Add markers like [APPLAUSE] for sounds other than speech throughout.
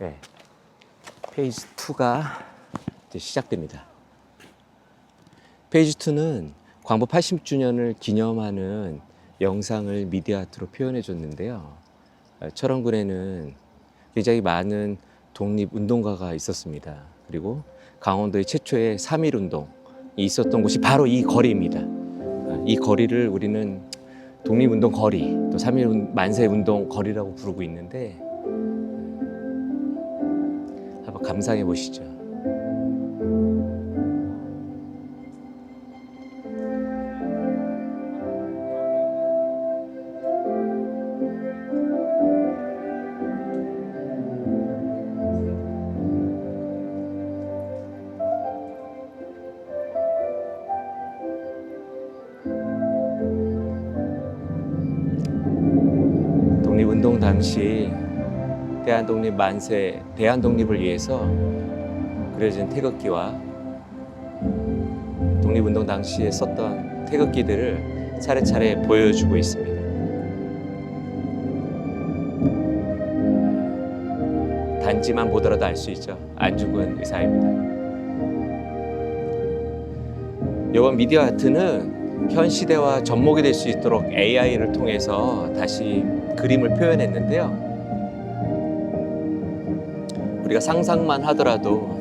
네. 페이지 2가 이제 시작됩니다. 페이지 2는 광복 80주년을 기념하는 영상을 미디어 아트로 표현해 줬는데요. 어, 철원군에는 굉장히 많은 독립운동가가 있었습니다. 그리고 강원도의 최초의 3.1운동이 있었던 곳이 바로 이 거리입니다. 어, 이 거리를 우리는 독립운동 거리, 또 3.1 만세운동 거리라고 부르고 있는데 감상해 보시죠. 독립운동 당시 대한독립 만세, 대한독립을 위해서 그려진 태극기와 독립운동 당시에 썼던 태극기들을 차례차례 보여주고 있습니다. 단지만 보더라도 알 수 있죠. 안 죽은 의사입니다. 이번 미디어 아트는 현 시대와 접목이 될 수 있도록 AI를 통해서 다시 그림을 표현했는데요. 우리가 상상만 하더라도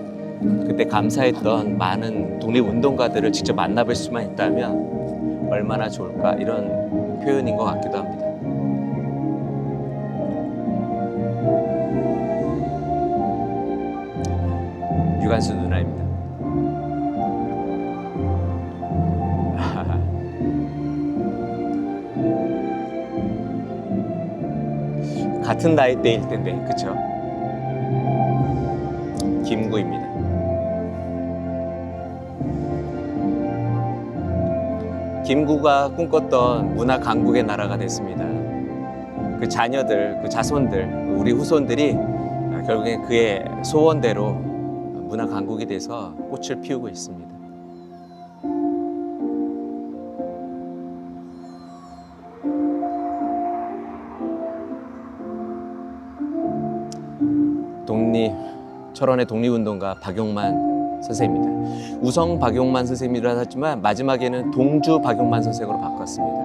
그때 감사했던 많은 독립운동가들을 직접 만나볼 수만 있다면 얼마나 좋을까 이런 표현인 것 같기도 합니다. 유관수 누나입니다. [LAUGHS] 같은 나이대일 텐데, 그쵸? 김구입니다. 김구가 꿈꿨던 문화 강국의 나라가 됐습니다. 그 자녀들, 그 자손들, 우리 후손들이 결국엔 그의 소원대로 문화 강국이 돼서 꽃을 피우고 있습니다. 독립 철원의 독립운동가 박용만 선생입니다. 우성 박용만 선생님이라 하지만 마지막에는 동주 박용만 선생으로 바꿨습니다.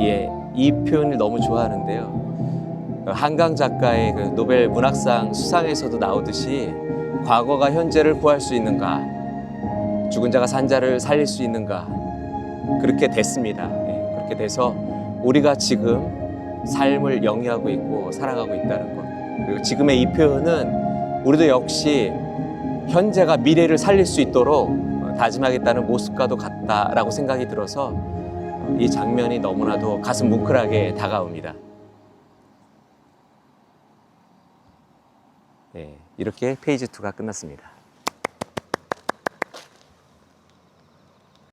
예, 이 표현을 너무 좋아하는데요. 한강 작가의 그 노벨 문학상 수상에서도 나오듯이 과거가 현재를 구할 수 있는가, 죽은 자가 산 자를 살릴 수 있는가, 그렇게 됐습니다. 예, 그렇게 돼서 우리가 지금 삶을 영위하고 있고 살아가고 있다는 것. 그리고 지금의 이 표현은 우리도 역시 현재가 미래를 살릴 수 있도록 어, 다짐하겠다는 모습과도 같다라고 생각이 들어서 어, 이 장면이 너무나도 가슴 뭉클하게 다가옵니다. 네, 이렇게 페이지 2가 끝났습니다.